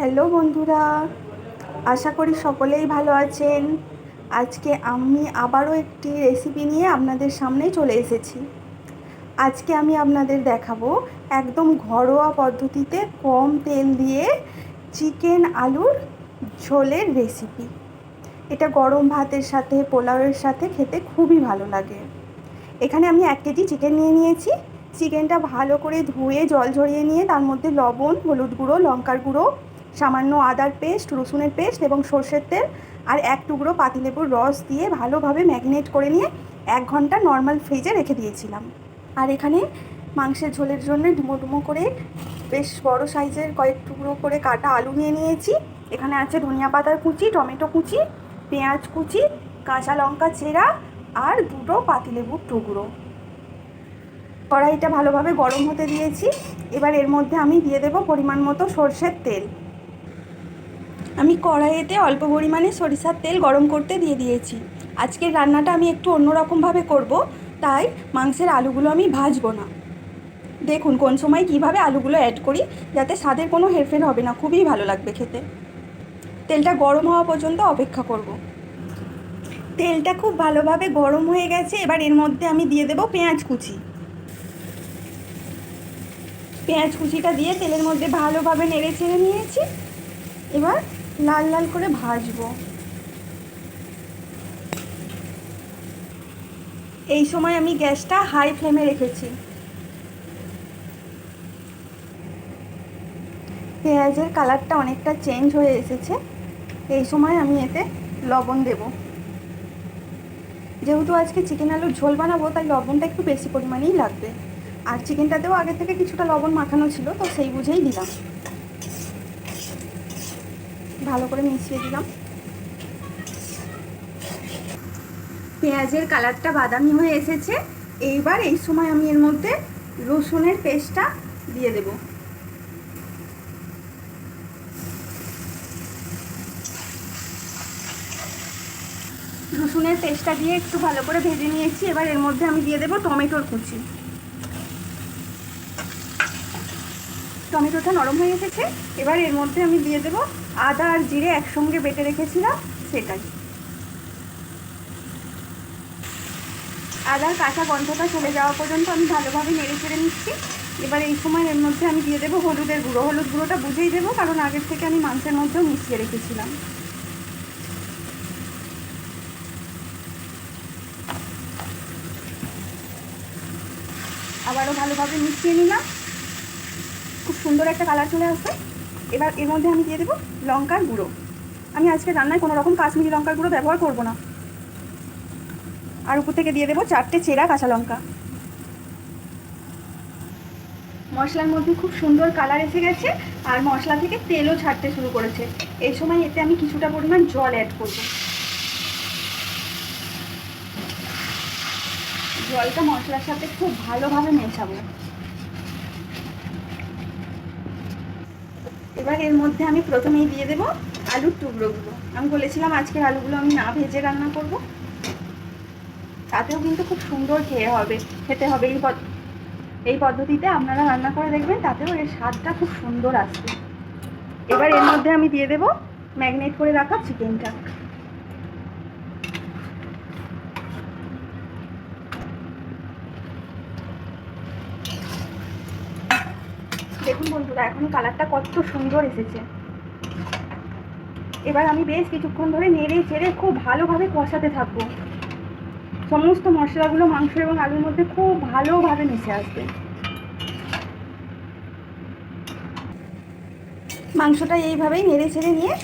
Hello বন্ধুরা, আশা করি সকলেই ভালো আছেন। আজকে আমি আবারও একটি রেসিপি নিয়ে আপনাদের সামনে চলে এসেছি। আজকে আমি আপনাদের দেখাবো একদম ঘরোয়া পদ্ধতিতে কম তেল দিয়ে চিকেন আলুর ঝোলের রেসিপি এটা গরম ভাতের সাথে, পোলাওয়ের সাথে খেতে খুবই ভালো লাগে। এখানে আমি এক কেজি চিকেন নিয়ে নিয়েছি। চিকেনটা ভালো করে ধুয়ে জল ঝরিয়ে নিয়ে তার মধ্যে লবণ, হলুদ গুঁড়ো, লঙ্কার গুঁড়ো সামান্য আদার পেস্ট, রসুনের পেস্ট এবং সর্ষের তেল আর এক টুকরো পাতিলেবুর রস দিয়ে ভালোভাবে ম্যাগনেট করে নিয়ে এক ঘণ্টা নর্মাল ফ্রিজে রেখে দিয়েছিলাম। আর এখানে মাংসের ঝোলের জন্য ডুমো ডুমো করে বেশ বড় সাইজের কয়েক টুকরো করে কাটা আলু নিয়ে নিয়েছি। এখানে আছে ধনিয়া পাতার কুচি, টমেটো কুচি, পেঁয়াজ কুচি, কাঁচা লঙ্কা চেরা আর দুটো পাতিলেবুর টুকরো। কড়াইটা ভালোভাবে গরম হতে দিয়েছি। এবার এর মধ্যে আমি দিয়ে দেব পরিমাণ মতো সর্ষের তেল। আমি কড়াইতে অল্প পরিমাণে সরিষার তেল গরম করতে দিয়ে দিয়েছি। আজকের রান্নাটা আমি একটু অন্যরকমভাবে করব, তাই মাংসের আলুগুলো আমি ভাজবো না। দেখুন, কোন সময় কীভাবে আলুগুলো অ্যাড করি, যাতে স্বাদের কোনো হেরফের হবে না, খুবই ভালো লাগবে খেতে। তেলটা গরম হওয়া পর্যন্ত অপেক্ষা করব। তেলটা খুব ভালোভাবে গরম হয়ে গেছে, এবার এর মধ্যে আমি দিয়ে দেব পেঁয়াজ কুচি। পেঁয়াজ কুচিটা দিয়ে তেলের মধ্যে ভালোভাবে নেড়ে চেড়ে নিয়েছি। এবার লাল লাল করে ভাজবো। এই সময় আমি গ্যাসটা হাই ফ্লেমে রেখেছি। পেঁয়াজের কালারটা অনেকটা চেঞ্জ হয়ে এসেছে। এই সময় আমি এতে লবণ দেব। যেহেতু আজকে চিকেন আলুর ঝোল বানাবো, তাই লবণটা একটু বেশি পরিমাণেই লাগবে। আর চিকেনটাতেও আগে থেকে কিছুটা লবণ মাখানো ছিল, তো সেই বুঝেই দিলাম। ভালো করে মিশিয়ে দিলাম। পেঁয়াজের কালারটা বাদামি হয়ে এসেছে। এইবার এই সময় আমি এর মধ্যে রসুনের পেস্টটা দিয়ে দেব। রসুনের পেস্টটা দিয়ে একটু ভালো করে ভেজে নিয়েছি। এবার এর মধ্যে আমি দিয়ে দেবো টমেটোর কুচি। টমেটোটা নরম হয়ে এসেছে। এবার এর মধ্যে আমি দিয়ে দেবো আদা আর জিরে একসঙ্গে বেটে রেখেছিলাম, সেটাই। আদার কাঁচা গন্ধটা চলে যাওয়া পর্যন্ত আমি ভালোভাবে নেড়ে চেড়ে নিচ্ছি। এবার এই সময় এর মধ্যে আমি দিয়ে দেবো হলুদের গুঁড়ো। হলুদ গুঁড়োটা বুঝেই দেবো, কারণ আগের থেকে আমি মাংসের মধ্যেও মিশিয়ে রেখেছিলাম। আবারও ভালোভাবে মিশিয়ে নিলাম। খুব সুন্দর একটা কালার চলে আসবে। এবার এর মধ্যে আমি দিয়ে দেবো লঙ্কার গুঁড়ো। আমি আজকে রান্নায় কোনো রকম কাশ্মীরি লঙ্কার গুঁড়ো ব্যবহার করব না। আর উপর থেকে দিয়ে দেবো চারটে চেরা কাঁচা লঙ্কা। মশলার মধ্যে খুব সুন্দর কালার এসে গেছে, আর মশলা থেকে তেলও ছাড়তে শুরু করেছে। এই সময় এতে আমি কিছুটা পরিমাণ জল অ্যাড করব। জলটা মশলার সাথে খুব ভালোভাবে মেশাবো। এবার এর মধ্যে আমি প্রথমেই দিয়ে দেবো আলুর টুকরোগুলো। আমি বলেছিলাম আজকের আলুগুলো আমি না ভেজে রান্না করব। তাতেও কিন্তু খুব সুন্দর খেয়ে হবে, খেতে হবে। এই এই পদ্ধতিতে আপনারা রান্না করে দেখবেন, তাতেও এর স্বাদটা খুব সুন্দর আসবে। এবার এর মধ্যে আমি দিয়ে দেবো ম্যাগনেট করে রাখা চিকেনটা। দেখুন বন্ধুরা, এখন কালারটা কত সুন্দর এসেছে। এবার আমি বেশ কিছুক্ষণ ধরে নেড়ে চেড়ে খুব ভালোভাবে কষাতে থাকব। সমস্ত মশলাগুলো, মাংস এবং আলুর মধ্যে খুব ভালোভাবে মিশে আসবে। মাংসটা এইভাবেই নেড়ে ছেড়ে নিয়ে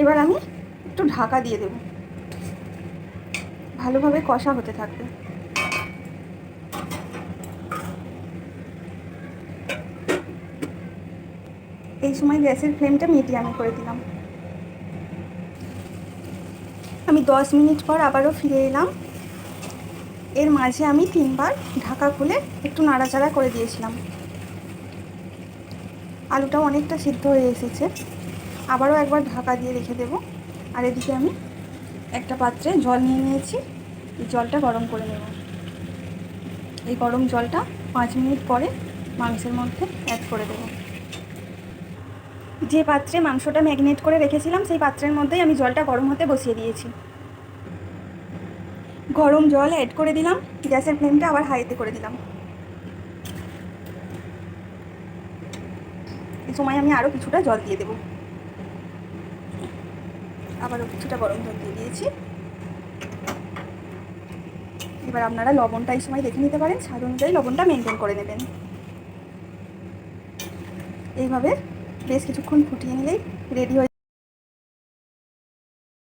এবার আমি একটু ঢাকা দিয়ে দেব। ভালোভাবে কষা হতে থাকবে। এই সময় গ্যাসের ফ্লেমটা মিডিয়ামে করে দিলাম। আমি দশ মিনিট পর আবারও ফিরে এলাম। এর মাঝে আমি তিনবার ঢাকা খুলে একটু নাড়াচাড়া করে দিয়েছিলাম। আলুটাও অনেকটা সিদ্ধ হয়ে এসেছে। আবারও একবার ঢাকা দিয়ে রেখে দেব। আর এদিকে আমি একটা পাত্রে জল নিয়ে নিয়েছি। এই জলটা গরম করে নেব। এই গরম জলটা পাঁচ মিনিট পরে মাংসের মধ্যে অ্যাড করে দেবো। যে পাত্রে মাংসটা ম্যাগনেট করে রেখেছিলাম, সেই পাত্রের মধ্যেই আমি জলটা গরম হতে বসিয়ে দিয়েছি। গরম জল অ্যাড করে দিলাম, গ্যাসের ফ্লেমটা আবার হাইতে করে দিলাম। এই সময় আমি আরও কিছুটা জল দিয়ে দেবো। আবারও কিছুটা গরম জল দিয়ে দিয়েছি। এবার আপনারা লবণটা এই সময় দেখে নিতে পারেন, স্বাদ অনুযায়ী লবণটা মেনটেন করে নেবেন। এইভাবে বেশ কিছুক্ষণ ফুটিয়ে নিলেই রেডি হয়ে